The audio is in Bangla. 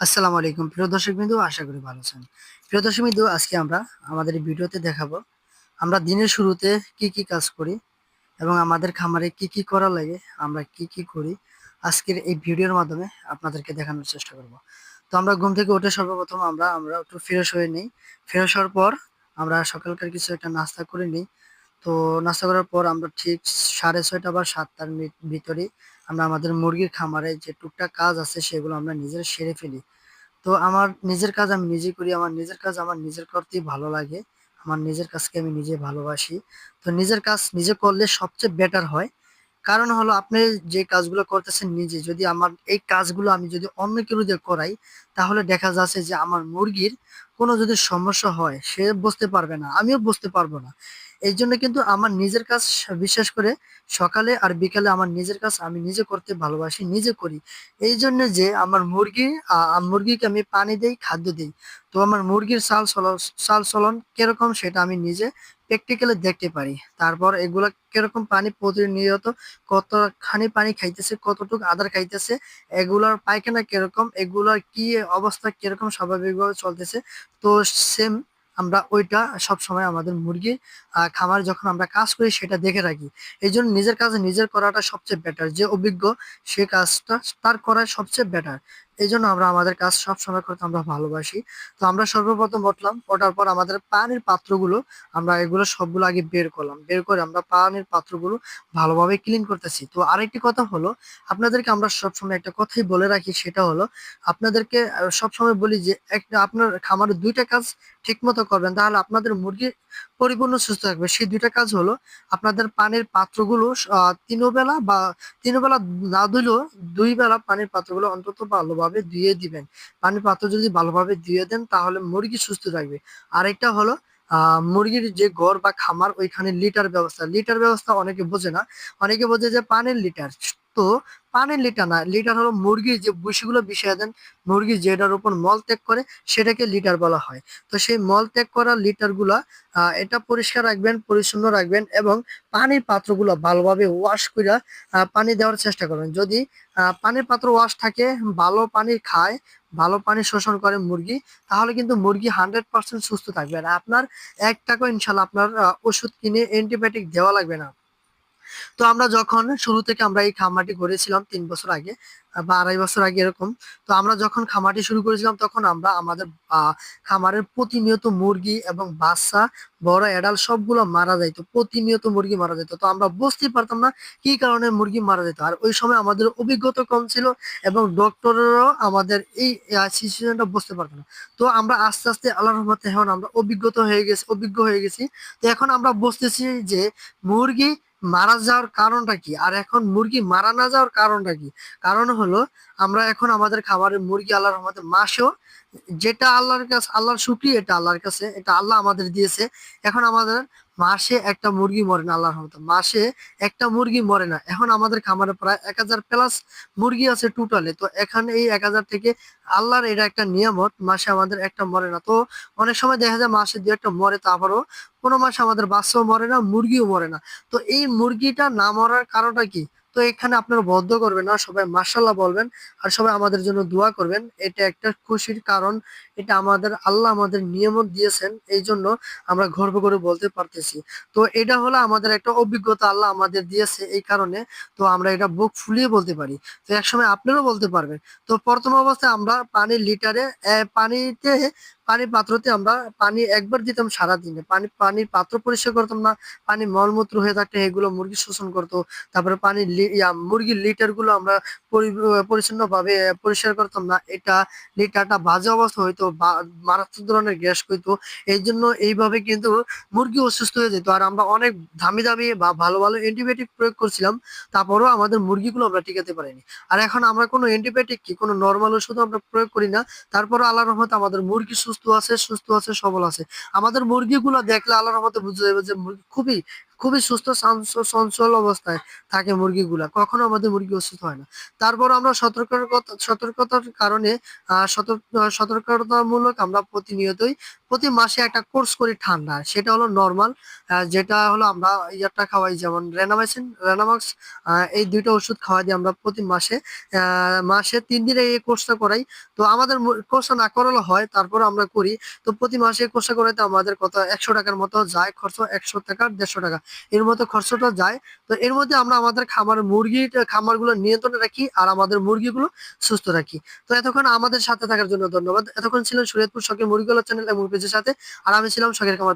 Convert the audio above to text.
আসসালামু আলাইকুম। প্রিয় দর্শক বিন্দু আশা করি ভালো আছেন। প্রিয় দর্শক বিন্দু আজকে আমরা আমাদের ভিডিওতে দেখাবো, আমরা দিনের শুরুতে কি কি কাজ করি এবং আমাদের খামারে কি কি করা লাগে, আমরা কি কি করি, আজকের এই ভিডিওর মাধ্যমে আপনাদেরকে দেখানোর চেষ্টা করব। তো আমরা ঘুম থেকে উঠে সর্বপ্রথম আমরা আমরা একটু ফ্রেশ হয়ে নিই। ফ্রেশ হওয়ার পর আমরা সকালকার কিছু একটা নাস্তা করে নিই। তো নাস্তা করার পর আমরা ঠিক সাড়ে ছয়টা বা সাতটার ভিতরে আমরা আমাদের মুরগির খামারে যে টুকটাক কাজ আছে সেগুলো আমরা নিজের সেরে ফেলি। তো আমার নিজের কাজ আমি নিজে করি, আমার নিজের কাজ আমার নিজের করতেই ভালো লাগে, আমার নিজের কাজকে আমি নিজে ভালোবাসি। তো নিজের কাজ নিজে করলে সবচেয়ে বেটার হয়। কারণ হলো আপনি যে কাজগুলো করতেছেন নিজে, যদি আমার এই কাজগুলো আমি যদি অন্য কেউ দিয়ে করাই, তাহলে দেখা যাচ্ছে যে আমার মুরগির কোনো যদি সমস্যা হয়, সে বুঝতে পারবে না, আমিও বুঝতে পারব না। এই জন্য কিন্তু আমার নিজের কাজ বিশেষ করে সকালে আর বিকালে আমার নিজের কাজ আমি নিজে করতে ভালোবাসি, নিজে করি। এই জন্য যে আমার মুরগি মুরগিকে আমি পানি দেই, খাদ্য দেই। তো আমার মুরগির চলন চাল চলন কীরকম সেটা আমি নিজে প্র্যাকটিক্যালি দেখতে পারি। তারপর এগুলা কীরকম পানি প্রতিনিয়ত কতখানি পানি খাইতেছে, কতটুকু আদার খাইতেছে, এগুলার পায়খানা কীরকম, এগুলার কি অবস্থা কীরকম স্বাভাবিকভাবে চলতেছে, তো সেম আমরা ওইটা সব সময় আমাদের মুরগি খামারে যখন আমরা কাজ করি সেটা দেখে রাখি। এই জন্য নিজের কাজ নিজের করাটা সবচেয়ে বেটার যে অভিজ্ঞ সে কাজটা তার করা সবচেয়ে বেটার এই জন্য আমরা আমাদের কাজ সব সময় করতে আমরা ভালোবাসি। তো আমরা সর্বপ্রথম উঠলাম ওঠার পর আমাদের পানির পাত্রগুলো আমরা এগুলো সবগুলো আগে বের করলাম। বের করে আমরা পানির পাত্রগুলো ভালোভাবে ক্লিন করতেছি। তো আরেকটি কথা হলো আপনাদেরকে আমরা সবসময় একটা কথাই বলে রাখি সেটা হলো আপনাদেরকে সবসময় বলি যে একটা আপনার খামারে দুইটা কাজ ঠিক মতো করবেন তাহলে আপনাদের মুরগি পরিপূর্ণ সুস্থ থাকবে। সেই দুইটা কাজ হলো আপনাদের পানির পাত্রগুলো আহ, তিনো বেলা বা তিনো বেলা না ধুলেও দুই বেলা পানির পাত্রগুলো অন্তত ভালোভাবে ধুয়ে দিবেন। পানির পাত্র যদি ভালোভাবে ধুয়ে দেন, তাহলে মুরগি সুস্থ থাকবে। আরেকটা হলো মুরগির যে ঘর বা খামার, ওইখানে লিটার ব্যবস্থা। লিটার ব্যবস্থা অনেকে বোঝে না। অনেকে বোঝে যে পানির লিটার। তো পানির লিটার না, লিটার হলো মুরগির যে ভুসিগুলো বিষয় দেন, মুরগি যেটার উপর মল ত্যাগ করে সেটাকে লিটার বলা হয়। তো সেই মল ত্যাগ করা লিটারগুলা এটা পরিষ্কার রাখবেন, পরিচ্ছন্ন রাখবেন এবং পানির পাত্রগুলো ভালোভাবে ওয়াশ করে পানি দেওয়ার চেষ্টা করবেন। যদি পানির পাত্র ওয়াশ থাকে, ভালো পানি খায়, ভালো পানি শোষণ করে মুরগি, তাহলে কিন্তু মুরগি হান্ড্রেড পার্সেন্ট সুস্থ থাকবে। আর আপনার এক টাকা ইনশাল্লাহ আপনার ওষুধ কিনে অ্যান্টিবায়োটিক দেওয়া লাগবে না। তো আমরা যখন শুরু থেকে আমরা এই খামারটি গড়েছিলাম তিন বছর আগে বা আড়াই বছর আগে এরকম, তো আমরা যখন খামারটি শুরু করেছিলাম তখন আমরা আমাদের খামারের প্রতিনিয়ত মুরগি এবং বাচ্চা, বড় এডাল সবগুলো মারা যাইতো, প্রতিনিয়ত মুরগি মারা যেত। তো আমরা বুঝতেই পারতাম না কি কারণে মুরগি মারা যেত। আর ওই সময় আমাদের অভিজ্ঞতা কম ছিল এবং ডক্টরেরও আমাদের এই সিচুয়েশনটা বুঝতে পারতো না। তো আমরা আস্তে আস্তে আল্লাহ রহমতে এখন আমরা অভিজ্ঞতা হয়ে গেছি, অভিজ্ঞ হয়ে গেছি। তো এখন আমরা বুঝতেছি যে মুরগি মারা যাওয়ার কারণটা কি? আর এখন মুরগি মারা না যাওয়ার কারণটা কি? কারণ হলো, আমরা এখন আমাদের খাবারের মুরগি আল্লাহর মাসেও যেটা আল্লাহর কাছে, আল্লাহর শুক্রিয়া, এটা আল্লাহর কাছে, এটা আল্লাহ আমাদের দিয়েছে। এখন আমাদের মাসে একটা মুরগি মরে না, আল্লাহর রহমতে। মাসে একটা মুরগি মরে না। এখন আমাদের খামারে প্রায় এক হাজার প্লাস মুরগি আছে টোটালে। তো এখানে এই এক হাজার থেকে আল্লাহর এটা একটা নিয়ামত, মাসে আমাদের একটা মরে না। তো অনেক সময় দেখা যায় মাসে দু একটা মরে তারপরও কোনো মাসে আমাদের বাচ্চাও মরে না, মুরগিও মরে না। তো এই মুরগিটা না মরার কারণটা কি? তো এখানে আপনারা বদ্ধ করবেন না, সবাই মার্শাল্লাহ বলবেন আর সবাই আমাদের জন্য দোয়া করবেন। এটা একটা খুশির কারণ, এটা আমাদের, আল্লাহ আমাদের নিয়ামত দিয়েছেন এই জন্য আমরা গর্ব করে বলতে পারতেছি। তো এটা হলো আমাদের একটা অভিজ্ঞতা আল্লাহ আমাদের দিয়েছে এই কারণে, তো আমরা এটা বুক ফুলিয়ে বলতে পারি। তো একসময় আপনারাও বলতে পারবেন। তো প্রথম অবস্থায় আমরা পানির লিটারে পানিতে পানির পাত্রতে আমরা পানি একবার দিতাম সারা দিনে পানি পানির পাত্র পরিষ্কার করতাম না, পানি মলমূত্র হয়ে থাকলে এগুলো মুরগি শোষণ করতো। তারপরে পানির মুরগির লিটারগুলো আমরা পরিচ্ছন্ন ভাবে পরিষ্কার করতাম না, এটা লিটারটা বাজে অবস্থা হইতো মারাত্মক ধরনের গ্যাস হইতো। এই জন্য এইভাবে কিন্তু মুরগি অসুস্থ হয়ে যেত। আর আমরা অনেক দামি দামি বা ভালো ভালো অ্যান্টিবায়োটিক প্রয়োগ করছিলাম, তারপরেও আমাদের মুরগিগুলো আমরা টিকাতে পারিনি। আর এখন আমরা কোনো অ্যান্টিবায়োটিক কি, কোনো নর্মাল ওষুধ আমরা প্রয়োগ করি না তারপরে আল্লাহর রহমতে আমাদের মুরগি সুস্থ আছে, সুস্থ আছে, সবল আছে। আমাদের মুরগিগুলো দেখলে আল্লাহর রহমতে বুঝতে যাবে যে মুরগি খুবই খুবই সুস্থ চঞ্চল অবস্থায় থাকে মুরগিগুলা। কখনো আমাদের মুরগি অসুস্থ হয় না। তারপর আমরা সতর্কতার সতর্কতার কারণে সতর্কতামূলক আমরা প্রতিনিয়তই, প্রতি মাসে একটা কোর্স করি ঠান্ডা। সেটা হলো নর্মাল যেটা হলো আমরা ইয়ারটা খাওয়াই, যেমন রেনামাইসিন রেনামাক্স এই দুইটা ওষুধ খাওয়াই দিই আমরা প্রতি মাসে মাসে তিন দিনে এই কোর্সটা করাই। তো আমাদের কোর্সটা না করালে হয় তারপর আমরা করি। তো প্রতি মাসে কোর্সটা করাইতে আমাদের কত, একশো টাকার মতো যায় খরচ, একশো টাকা, দেড়শো টাকা। এর মধ্যে খরচটা যায়। তো এর মধ্যে আমরা আমাদের খামার মুরগি খামারগুলো নিয়ন্ত্রণে রাখি আর আমাদের মুরগিগুলো সুস্থ রাখি। তো এতক্ষণ আমাদের সাথে থাকার জন্য ধন্যবাদ। এতক্ষণ ছিলেন শরীয়তপুর শখের মুরগিগুলো চ্যানেল এবং পেজের সাথে। আর আমি ছিলাম শখের খামার